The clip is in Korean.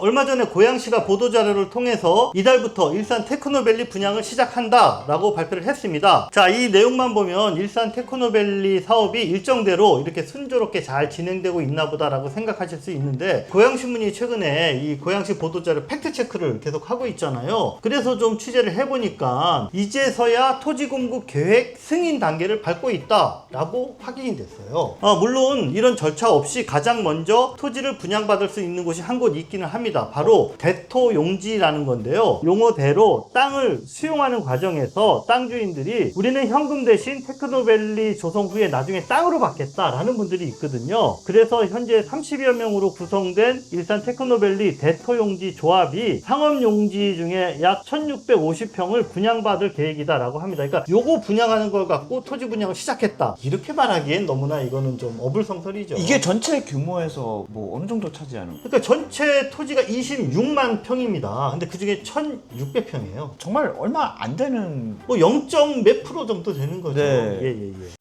얼마 전에 고양시가 보도자료를 통해서 이달부터 일산 테크노밸리 분양을 시작한다 라고 발표를 했습니다. 자, 이 내용만 보면 일산 테크노밸리 사업이 일정대로 이렇게 순조롭게 잘 진행되고 있나 보다 라고 생각하실 수 있는데 고양신문이 최근에 이 고양시 보도자료 팩트체크를 계속 하고 있잖아요. 그래서 좀 취재를 해보니까 이제서야 토지 공급 계획 승인 단계를 밟고 있다 라고 확인이 됐어요. 아, 물론 이런 절차 없이 가장 먼저 토지를 분양받을 수 있는 곳이 한 곳 있기는 합니다. 바로 대토용지라는 건데요. 용어대로 땅을 수용하는 과정에서 땅 주인들이 우리는 현금 대신 테크노밸리 조성 후에 나중에 땅으로 받겠다라는 분들이 있거든요. 그래서 현재 30여 명으로 구성된 일산 테크노밸리 대토용지 조합이 상업용지 중에 약 1650평을 분양받을 계획이다라고 합니다. 그러니까 요거 분양하는 걸 갖고 토지 분양을 시작했다. 이렇게 말하기엔 너무나 이거는 좀 어불성설이죠. 이게 전체 규모에서 뭐 어느 정도 차지하는? 그러니까 전체 토지 가 26만 평입니다. 근데 그 중에 1,600평이에요. 정말 얼마 안 되는 뭐 0. 몇 프로 정도 되는 거죠. 네. 예, 예, 예.